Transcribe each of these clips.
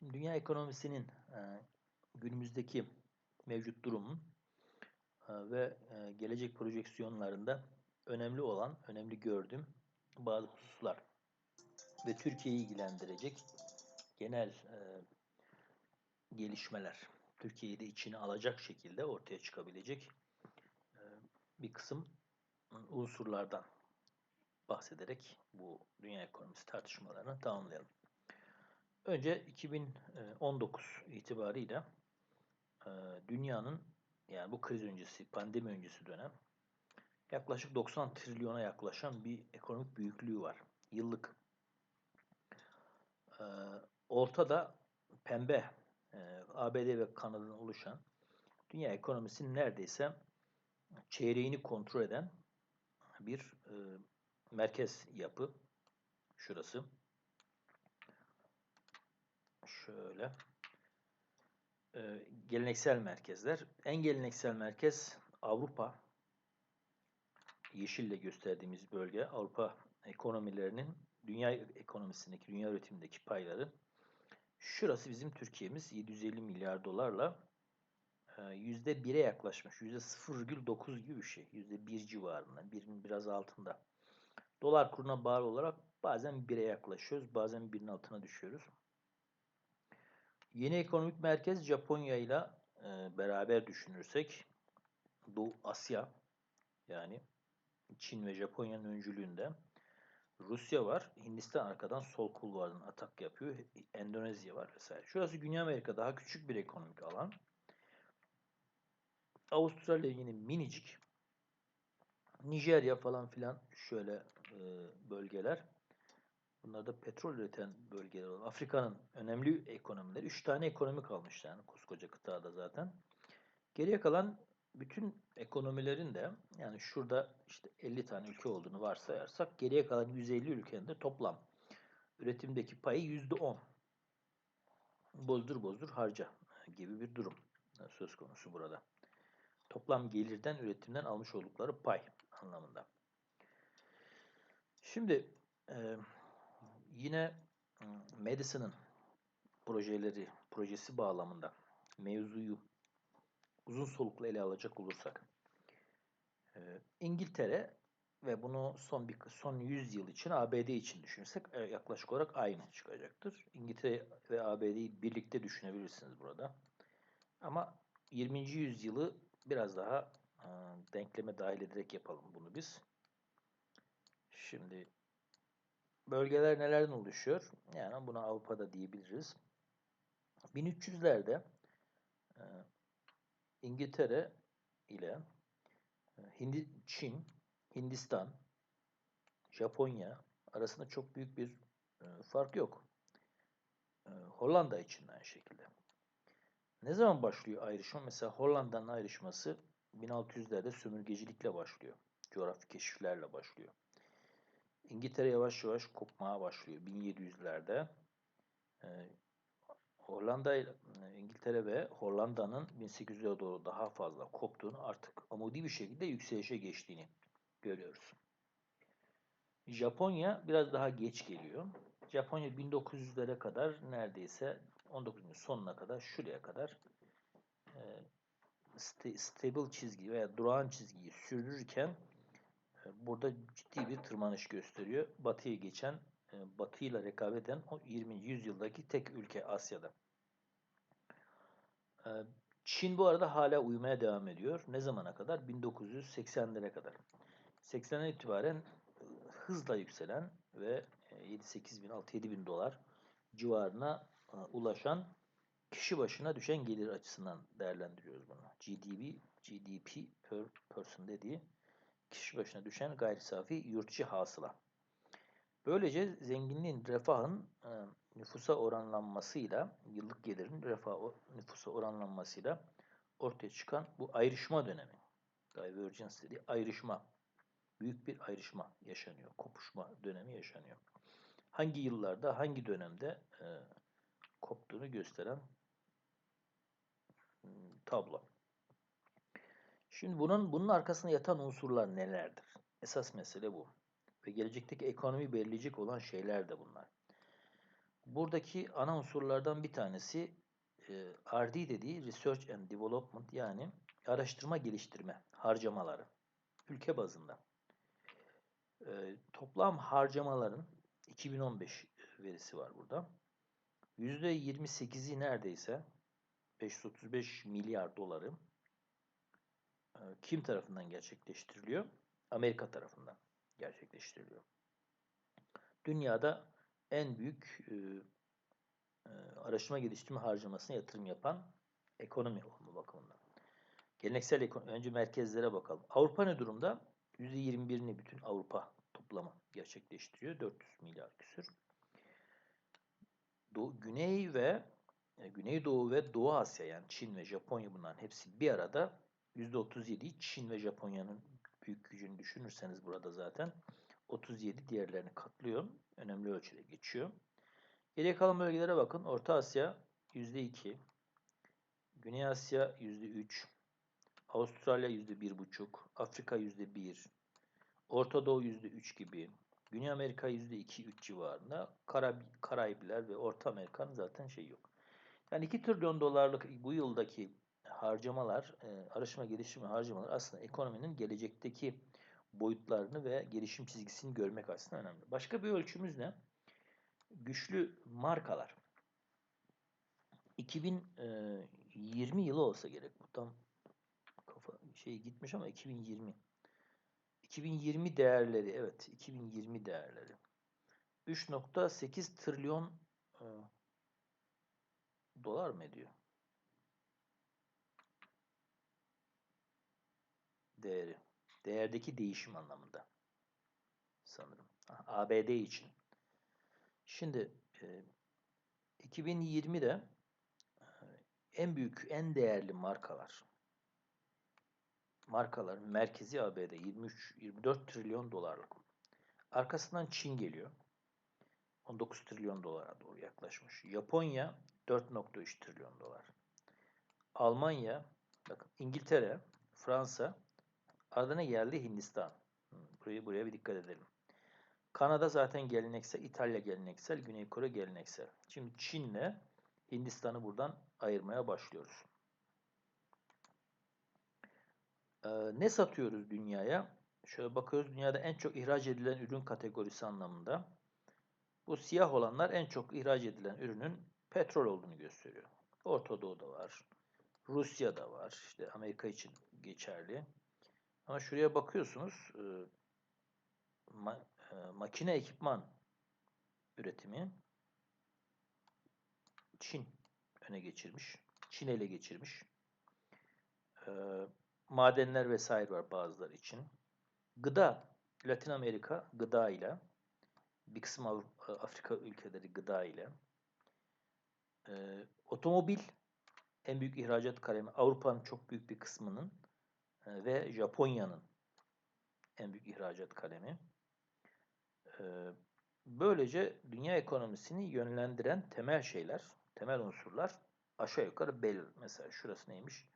Şimdi dünya ekonomisinin e, günümüzdeki mevcut durumu e, ve e, gelecek projeksiyonlarında önemli olan, önemli gördüğüm bazı hususlar ve Türkiye'yi ilgilendirecek genel e, gelişmeler, Türkiye'yi de içine alacak şekilde ortaya çıkabilecek e, bir kısım unsurlardan bahsederek bu dünya ekonomisi tartışmalarını tamamlayalım. Önce 2019 itibarıyla e, dünyanın yani bu kriz öncesi, pandemi öncesi dönem yaklaşık 90 trilyona yaklaşan bir ekonomik büyüklüğü var. Yıllık. E, ortada pembe e, ABD ve Kanada'dan oluşan dünya ekonomisinin neredeyse çeyreğini kontrol eden bir merkez yapı. Şurası. Şöyle. Ee, geleneksel merkezler. En geleneksel merkez Avrupa. Yeşille gösterdiğimiz bölge. Avrupa ekonomilerinin dünya ekonomisindeki, dünya üretimindeki payları. Şurası bizim Türkiye'miz 750 milyar dolarla %1'e yaklaşmış. %0,9 gibi bir şey. %1 civarında. Birin biraz altında. Dolar kuruna bağlı olarak bazen 1'e yaklaşıyoruz. Bazen 1'in altına düşüyoruz. Yeni ekonomik merkez Japonya ile beraber düşünürsek Doğu Asya yani Çin ve Japonya'nın öncülüğünde Rusya var. Hindistan arkadan sol kulvardan atak yapıyor. Endonezya var vesaire. Şurası Güney Amerika daha küçük bir ekonomik alan. Avustralya yine minicik. Nijerya falan filan şöyle e, bölgeler. Bunlar da petrol üreten bölgeler olan. Afrika'nın önemli ekonomileri. Üç tane ekonomi kalmış yani koskoca kıtada zaten. Geriye kalan bütün ekonomilerin de yani şurada işte 50 tane ülke olduğunu varsayarsak geriye kalan 150 ülkenin de toplam üretimdeki payı %10. Bozdur bozdur harca gibi bir durum söz konusu burada. Toplam gelirden, üretimden almış oldukları pay anlamında. Şimdi yine Madison'ın projeleri, projesi bağlamında mevzuyu uzun soluklu ele alacak olursak e, İngiltere ve bunu son bir son 100 yıl için ABD için düşünürsek e, yaklaşık olarak aynı çıkacaktır. İngiltere ve ABD'yi birlikte düşünebilirsiniz burada. Ama 20. yüzyılı biraz daha denkleme dahil ederek yapalım bunu biz. Şimdi bölgeler nelerden oluşuyor? Yani buna Avrupa'da diyebiliriz. 1300'lerde e, İngiltere ile e, Hindi, Çin, Hindistan, Japonya arasında çok büyük bir e, fark yok. E, Hollanda için aynı şekilde. Ne zaman başlıyor ayrışma? Mesela Hollanda'nın ayrışması 1600'lerde sömürgecilikle başlıyor. Coğrafi keşiflerle başlıyor. İngiltere yavaş yavaş kopmaya başlıyor 1700'lerde. Ee, Hollanda, İngiltere ve Hollanda'nın 1800'lere doğru daha fazla koptuğunu artık amudi bir şekilde yükselişe geçtiğini görüyoruz. Japonya biraz daha geç geliyor. Japonya 1900'lere kadar neredeyse 19. sonuna kadar şuraya kadar e, stable çizgi veya durağan çizgiyi sürdürürken e, burada ciddi bir tırmanış gösteriyor. Batıya geçen, e, batıyla rekabet eden o 20. yüzyıldaki tek ülke Asya'da. E, Çin bu arada hala uyumaya devam ediyor. Ne zamana kadar? 1980'lere kadar. 80'den itibaren hızla yükselen ve 7-8 bin, 6-7 bin dolar civarına ulaşan kişi başına düşen gelir açısından değerlendiriyoruz bunu. GDP, GDP per person dediği kişi başına düşen gayri safi yurt hasıla. Böylece zenginliğin, refahın e, nüfusa oranlanmasıyla, yıllık gelirin refah nüfusa oranlanmasıyla ortaya çıkan bu ayrışma dönemi, divergence dediği ayrışma, büyük bir ayrışma yaşanıyor, kopuşma dönemi yaşanıyor. Hangi yıllarda, hangi dönemde e, koptuğunu gösteren hmm, tablo. Şimdi bunun bunun arkasında yatan unsurlar nelerdir? Esas mesele bu. Ve gelecekteki ekonomi belirleyecek olan şeyler de bunlar. Buradaki ana unsurlardan bir tanesi e, RD dediği Research and Development yani araştırma geliştirme harcamaları ülke bazında. E, toplam harcamaların 2015 verisi var burada. %28'i neredeyse 535 milyar doları kim tarafından gerçekleştiriliyor? Amerika tarafından gerçekleştiriliyor. Dünyada en büyük e, e, araştırma geliştirme harcamasına yatırım yapan ekonomi olma bakımından. Geleneksel ekonomi, önce merkezlere bakalım. Avrupa ne durumda? %21'ini bütün Avrupa toplamı gerçekleştiriyor. 400 milyar küsür. Doğu, Güney ve e, Güneydoğu ve Doğu Asya yani Çin ve Japonya bunların hepsi bir arada %37 Çin ve Japonya'nın büyük gücünü düşünürseniz burada zaten 37 diğerlerini katlıyor. Önemli ölçüde geçiyor. Geriye kalan bölgelere bakın. Orta Asya %2, Güney Asya %3, Avustralya %1,5, Afrika %1, Orta Doğu %3 gibi, Güney Amerika %2-3 civarında, Karab Karayipler ve Orta Amerika'nın zaten şey yok. Yani 2 trilyon dolarlık bu yıldaki harcamalar, e, araştırma geliştirme harcamalar aslında ekonominin gelecekteki boyutlarını ve gelişim çizgisini görmek aslında önemli. Başka bir ölçümüz ne? Güçlü markalar. 2020 yılı olsa gerek. Bu tam kafa şey gitmiş ama 2020. 2020 değerleri evet 2020 değerleri 3.8 trilyon e, dolar mı ediyor? Değeri. Değerdeki değişim anlamında. Sanırım. ABD için. Şimdi e, 2020'de e, en büyük, en değerli markalar markaların merkezi ABD 23-24 trilyon dolarlık. Arkasından Çin geliyor. 19 trilyon dolara doğru yaklaşmış. Japonya 4.3 trilyon dolar. Almanya, bakın İngiltere, Fransa, ardına geldi Hindistan. Burayı buraya bir dikkat edelim. Kanada zaten geleneksel, İtalya geleneksel, Güney Kore geleneksel. Şimdi Çin'le Hindistan'ı buradan ayırmaya başlıyoruz. Ee, ne satıyoruz dünyaya? Şöyle bakıyoruz dünyada en çok ihraç edilen ürün kategorisi anlamında. Bu siyah olanlar en çok ihraç edilen ürünün petrol olduğunu gösteriyor. Orta Doğu'da var. Rusya'da var. İşte Amerika için geçerli. Ama şuraya bakıyorsunuz e, ma, e, makine ekipman üretimi Çin öne geçirmiş. Çin ele geçirmiş. E, madenler vesaire var bazıları için. Gıda, Latin Amerika gıda ile, bir kısım Afrika ülkeleri gıda ile, e, otomobil en büyük ihracat kalemi Avrupa'nın çok büyük bir kısmının e, ve Japonya'nın en büyük ihracat kalemi. E, böylece dünya ekonomisini yönlendiren temel şeyler, temel unsurlar aşağı yukarı belli. Mesela şurası neymiş?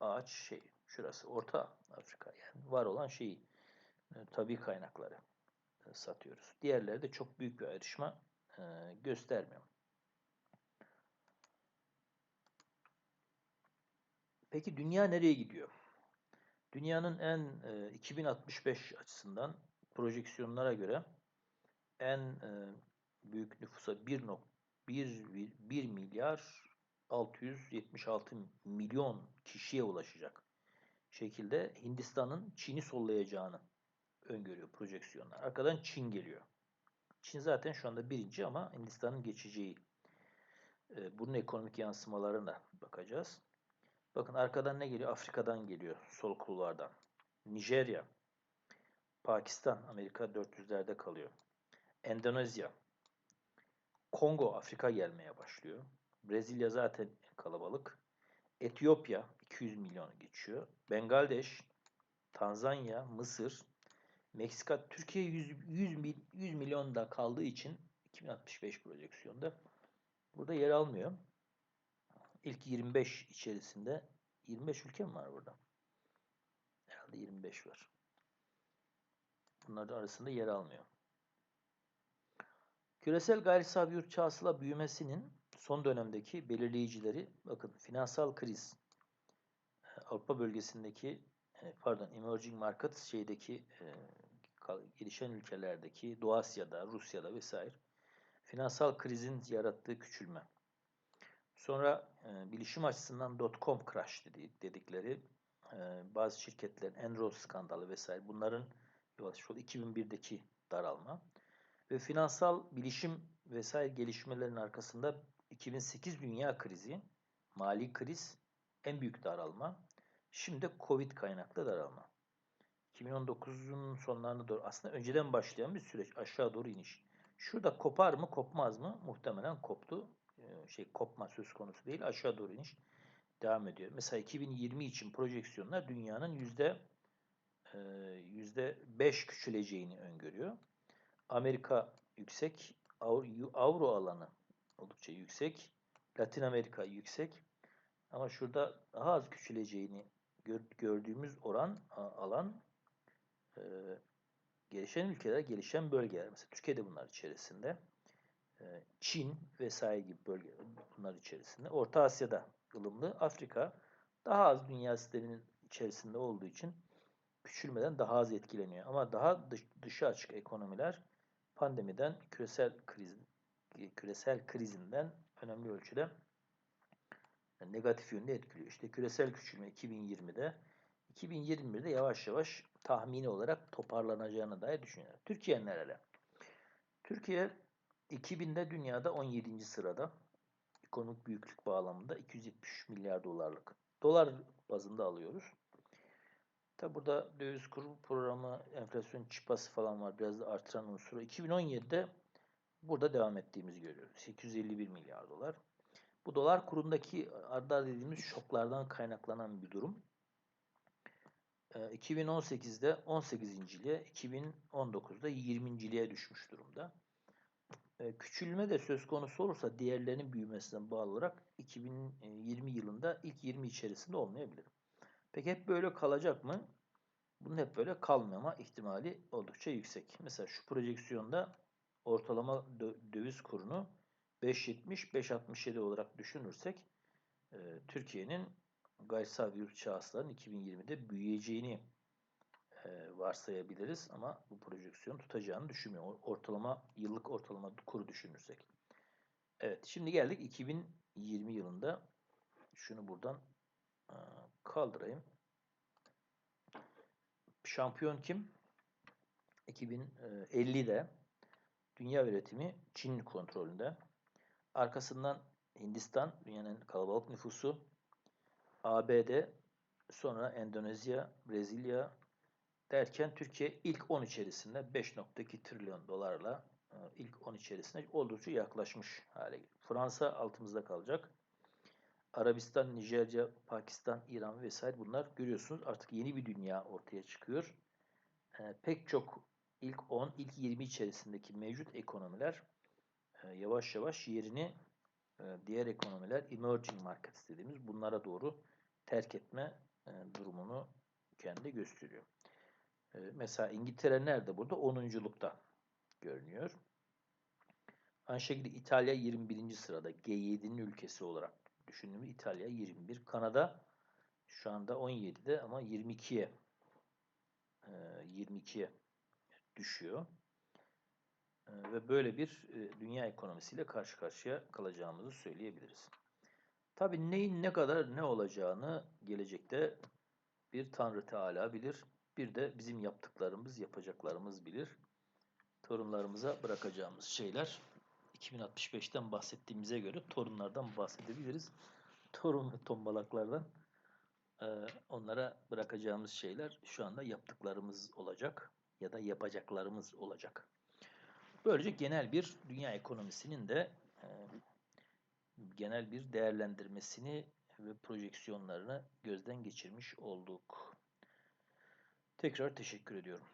Ağaç şey, Şurası Orta Afrika yani var olan şeyi e, tabi kaynakları satıyoruz. Diğerleri de çok büyük bir ayrışma e, göstermiyor. Peki dünya nereye gidiyor? Dünyanın en e, 2065 açısından projeksiyonlara göre en e, büyük nüfusa 1, 1, 1 milyar 676 milyon kişiye ulaşacak şekilde Hindistan'ın Çin'i sollayacağını öngörüyor projeksiyonlar. Arkadan Çin geliyor. Çin zaten şu anda birinci ama Hindistan'ın geçeceği. E, bunun ekonomik yansımalarına bakacağız. Bakın arkadan ne geliyor? Afrika'dan geliyor. Sol kulvardan. Nijerya. Pakistan. Amerika 400'lerde kalıyor. Endonezya. Kongo Afrika gelmeye başlıyor. Brezilya zaten kalabalık. Etiyopya 200 milyonu geçiyor. Bengaldeş, Tanzanya, Mısır, Meksika, Türkiye 100, 100, 100 milyon da kaldığı için 2065 projeksiyonda burada yer almıyor. İlk 25 içerisinde 25 ülke mi var burada? Herhalde 25 var. Bunlar arasında yer almıyor. Küresel gayri safi yurt hasıla büyümesinin son dönemdeki belirleyicileri bakın finansal kriz, e, Avrupa bölgesindeki e, pardon emerging markets şeydeki e, gelişen ülkelerdeki Doğu Asya'da, Rusya'da vesaire finansal krizin yarattığı küçülme. Sonra e, bilişim açısından dot-com crash dedi, dedikleri e, bazı şirketlerin Enron skandalı vesaire bunların yavaş yol 2001'deki daralma ve finansal bilişim vesaire gelişmelerin arkasında 2008 dünya krizi, mali kriz, en büyük daralma. Şimdi de Covid kaynaklı daralma. 2019'un sonlarına doğru aslında önceden başlayan bir süreç aşağı doğru iniş. Şurada kopar mı kopmaz mı? Muhtemelen koptu. Ee, şey kopma söz konusu değil. Aşağı doğru iniş devam ediyor. Mesela 2020 için projeksiyonlar dünyanın yüzde e, yüzde beş küçüleceğini öngörüyor. Amerika yüksek, Avro, alanı oldukça yüksek, Latin Amerika yüksek. Ama şurada daha az küçüleceğini gör, gördüğümüz oran alan e, gelişen ülkeler, gelişen bölgeler. Mesela Türkiye de bunlar içerisinde. E, Çin vesaire gibi bölge bunlar içerisinde. Orta Asya'da ılımlı. Afrika daha az dünya sisteminin içerisinde olduğu için küçülmeden daha az etkileniyor. Ama daha dış, dışa açık ekonomiler pandemiden küresel kriz küresel krizinden önemli ölçüde negatif yönde etkiliyor. İşte küresel küçülme 2020'de 2021'de yavaş yavaş tahmini olarak toparlanacağını dair düşünüyor. Türkiye nerede? Türkiye 2000'de dünyada 17. sırada ekonomik büyüklük bağlamında 273 milyar dolarlık. Dolar bazında alıyoruz. Tabi burada döviz kuru programı, enflasyon çıpası falan var. Biraz da artıran unsuru. 2017'de burada devam ettiğimizi görüyoruz. 851 milyar dolar. Bu dolar kurundaki arda dediğimiz şoklardan kaynaklanan bir durum. 2018'de 18.liğe, 2019'da 20.liğe düşmüş durumda. Küçülme de söz konusu olursa diğerlerinin büyümesinden bağlı olarak 2020 yılında ilk 20 içerisinde olmayabilir. Peki hep böyle kalacak mı? Bunun hep böyle kalmama ihtimali oldukça yüksek. Mesela şu projeksiyonda ortalama döviz kurunu 5.70-5.67 olarak düşünürsek e, Türkiye'nin gayri safi yurt içi hasılanın 2020'de büyüyeceğini e, varsayabiliriz ama bu projeksiyon tutacağını düşünmüyorum. Ortalama yıllık ortalama kuru düşünürsek. Evet şimdi geldik 2020 yılında şunu buradan e, kaldırayım. Şampiyon kim? 2050'de dünya üretimi Çin kontrolünde. Arkasından Hindistan, dünyanın kalabalık nüfusu, ABD, sonra Endonezya, Brezilya derken Türkiye ilk 10 içerisinde 5.2 trilyon dolarla e, ilk 10 içerisinde oldukça yaklaşmış hale geliyor. Fransa altımızda kalacak. Arabistan, Nijerya, Pakistan, İran vesaire bunlar görüyorsunuz artık yeni bir dünya ortaya çıkıyor. E, pek çok ilk 10, ilk 20 içerisindeki mevcut ekonomiler e, yavaş yavaş yerini e, diğer ekonomiler emerging markets dediğimiz bunlara doğru terk etme e, durumunu kendi gösteriyor. E, mesela İngiltere nerede burada? 10'unculukta görünüyor. Aynı şekilde İtalya 21. sırada G7'nin ülkesi olarak düşündüğümüz İtalya 21. Kanada şu anda 17'de ama 22'ye 22'ye düşüyor. Ve böyle bir dünya ekonomisiyle karşı karşıya kalacağımızı söyleyebiliriz. Tabii neyin ne kadar ne olacağını gelecekte bir Tanrı Teala bilir. Bir de bizim yaptıklarımız, yapacaklarımız bilir. Torunlarımıza bırakacağımız şeyler 2065'ten bahsettiğimize göre torunlardan bahsedebiliriz. Torun ve tombalaklardan onlara bırakacağımız şeyler şu anda yaptıklarımız olacak ya da yapacaklarımız olacak. Böylece genel bir dünya ekonomisinin de genel bir değerlendirmesini ve projeksiyonlarını gözden geçirmiş olduk. Tekrar teşekkür ediyorum.